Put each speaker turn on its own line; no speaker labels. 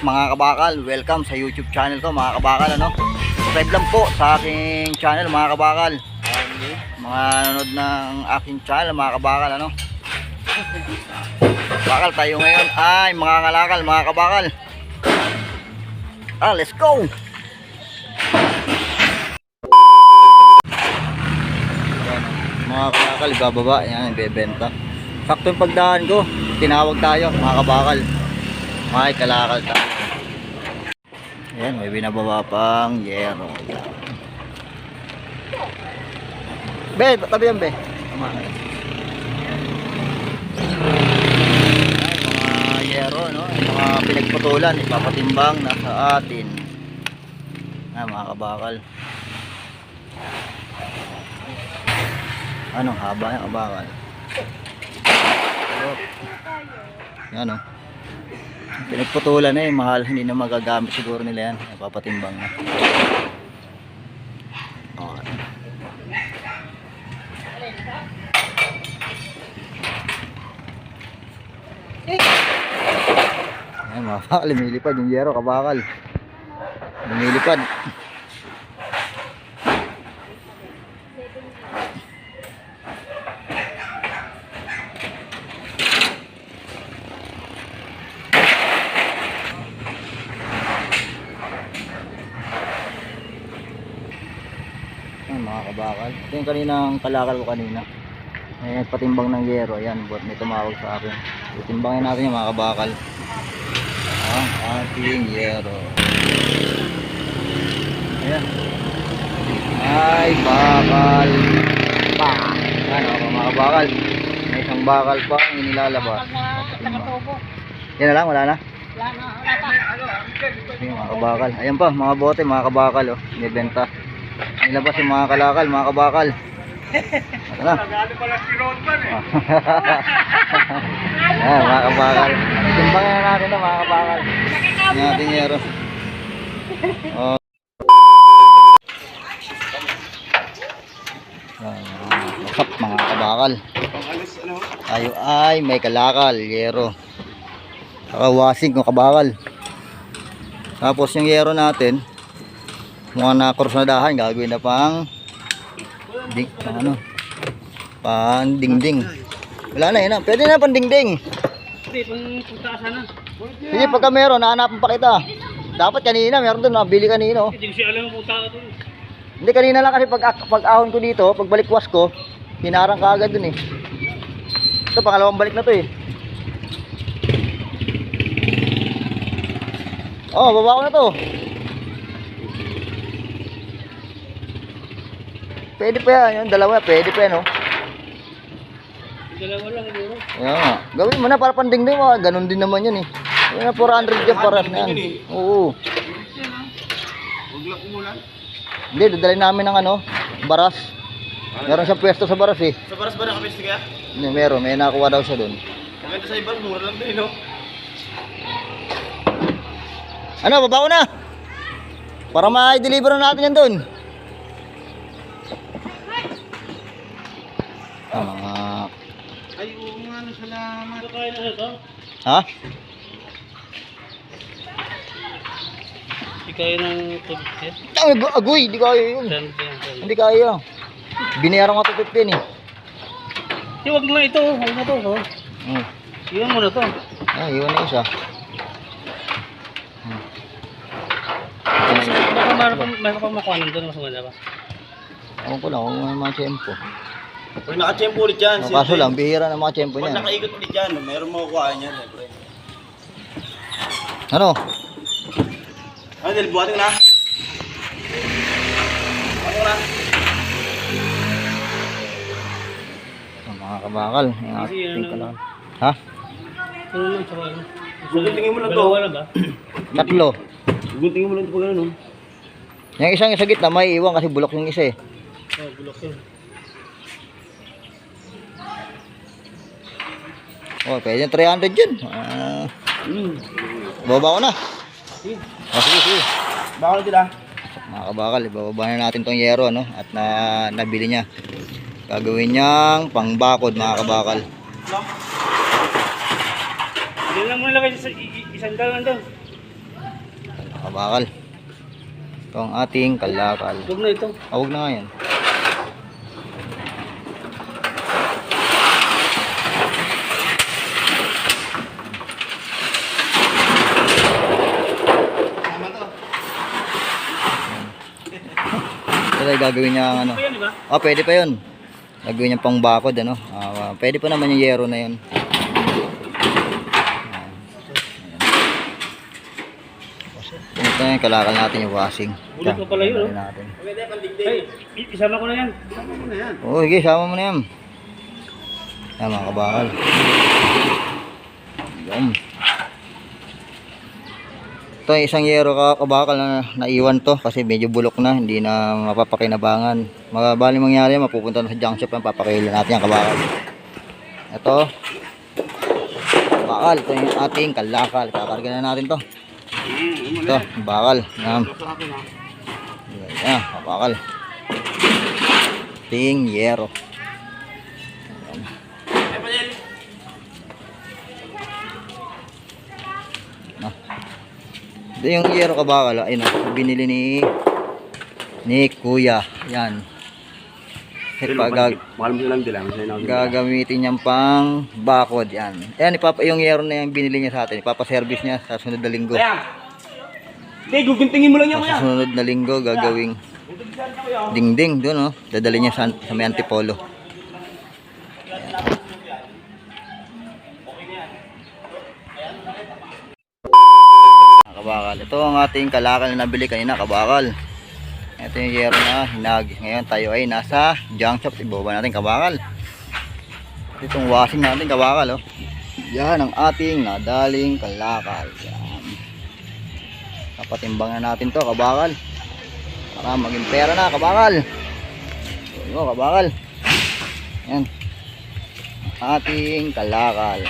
mga kabakal, welcome sa YouTube channel ko mga kabakal ano. Subscribe lang po sa aking channel mga kabakal. Mga nanonood ng aking channel mga kabakal ano. Bakal tayo ngayon ay mga ngalakal mga kabakal. Ah, let's go. Mga kabakal, bababa, yan, ibebenta. Sakto yung pagdaan ko, tinawag tayo, mga kabakal. May kalakal tayo. Ayan, may binababa pang yero. Be, tabi yan, be. Tama. Ayan, mga yero, no? Mga pinagputulan, ipapatimbang na sa atin. Ayan, mga kabakal. Anong haba yung kabakal? Oh. Yan o. Pinagputulan na eh, mahal, hindi na magagamit siguro nila yan. Napapatimbang na. Okay. Ayan mga bakal, lumilipad yung yero, kabakal. Lumilipad. Ayan mga kabakal. Ito yung kaninang kalakal ko kanina. May nagpatimbang ng yero. Ayan, buat may tumawag sa akin. Itimbangin natin yung mga kabakal. Ang ating yero. Ayan. Ay, bakal. Pa! Ayan ako mga kabakal. May isang bakal pa ang inilalabas. Yan na lang, wala na. Ayan, mga kabakal. Ayan pa, mga bote, mga kabakal. Oh. Nibenta. Nilabas yung mga kalakal, mga kabakal. Tara.
Nagano pala si Rodman eh.
Ayan, mga kabakal. Timbangin na natin na mga kabakal. Ang ating yero. Oh. What's up mga kabakal?
Ano?
Tayo ay may kalakal, yero. Kakawasing kung kabakal. Tapos yung yero natin, mga na-cross na dahan, gagawin na pang ding, ano, pang dingding. Wala na yun na. Pwede na pang dingding.
Hindi, pang punta sana.
Sige, pagka meron, hahanapan pa kita. Dapat kanina, meron doon, nabili kanina. oh.
Hindi ko siya alam punta ka doon.
Hindi kanina lang kasi pag, pag ahon ko dito, pag balikwas ko, hinarang ka agad dun eh. Ito, pangalawang balik na to eh. Oh, baba ko na to. Pwede pa yan, yung dalawa, pwede pa yan oh.
Dalawa lang siguro.
Kaya nga. Gawin mo na para pandingding mo, ganun din naman yun eh. Yan na 400 dyan para na yan. Oo.
Huwag lang umulan.
Hindi, dadalhin namin ng ano, baras. Meron siyang pwesto sa baras eh.
Sa paras ba nakapiste kaya?
Hindi, meron, may nakuha daw siya doon.
Maganda sa iba, mura lang din, no?
Ano, baba ko na. Para ma-deliver na natin yan doon. Ah.
Ay, oo nga, no, salamat. Kakain na ito?
Ha?
Hindi kaya ng tubig.
Ay, ag- agoy, hindi kaya yun. Hindi kaya. Binayaran ko ito 15 eh.
Huwag lang ito, huwag na to. Oh.
Hmm.
Iwan mo na to.
Ah, iwan na isa. Hmm.
Baka meron pa, makuha doon, mas maganda ba?
Ako ko lang, may mga tiyempo.
Pag nakachempo ulit yan,
Oh, kaso lang, bihira ng mga tiyempo
Pag
niyan.
nakaikot ulit yan, mayroon makukuha yan, siyempre.
Ano?
Ano, Del, buhatin ko na. Ano na?
Ang mga kabakal. Yung
Kasi
ating
ano-
kalan. Ha?
Ano lang, tsaka ano?
Guguntingin mo lang to.
Dalawa na ba?
Tatlo.
Guguntingin mo lang ito pag ano, no?
Yung isang isa gitna, may iwan kasi bulok yung isa eh.
Oh, bulok yun.
Oh, pwede yung 300 yun. Ah, baba ko na.
Sige.
Oh, sige, sige.
Baka sila.
Mga kabakal, ibababa na natin tong yero, no? At na, nabili niya. Gagawin niyang pangbakod, mga kabakal.
Hindi lang mo nilagay sa isang dalan doon.
kabakal. Ito ang ating kalakal.
Huwag na ito.
Ah, huwag na nga yan. Gagawin niya ano. Ah, pwede pa yun. Gagawin niya pang bakod, ano. Ah, pwede pa naman yung yero na yun. Ito yung kalakal natin yung washing.
Ulit mo pala yun, oh.
Tanggalin natin.
Ay, isama ko na yan. Isama ko na yan.
Oo, sige, sama mo na yan. Yan mga kabakal. Yan. Ito isang yero ka kabakal na naiwan to kasi medyo bulok na, hindi na mapapakinabangan. Mabali mangyari, mapupunta na sa junk shop papakailan natin yung kabakal. Ito. Bakal, ito yung ating kalakal. Kakarga na natin to. Ito, bakal. Yan. Yan, kabakal. Ting yero. Ah. Yung yero kabakal. Ayun oh, binili ni ni Kuya. Yan. Ito pa gag gagamitin niyang pang bakod yan. Ayan, ipapa, yung yero na yung binili niya sa atin. Ipapa-service niya sa sunod na linggo.
Kaya! Hindi, guguntingin mo lang yan,
Sa sunod na linggo gagawing dingding doon oh. Dadali niya sa, sa may antipolo. Kabakal. Ito ang ating kalakal na nabili kanina, kabakal. Ito yung yero na hinag. Ngayon tayo ay nasa junk shop. Ibaba natin kabakal. Itong washing natin kabakal oh. Yan ang ating nadaling kalakal. Yan. Kapatimbang na natin to kabakal. Para maging pera na kabakal. Yun, kabakal. Yan. Ating kalakal.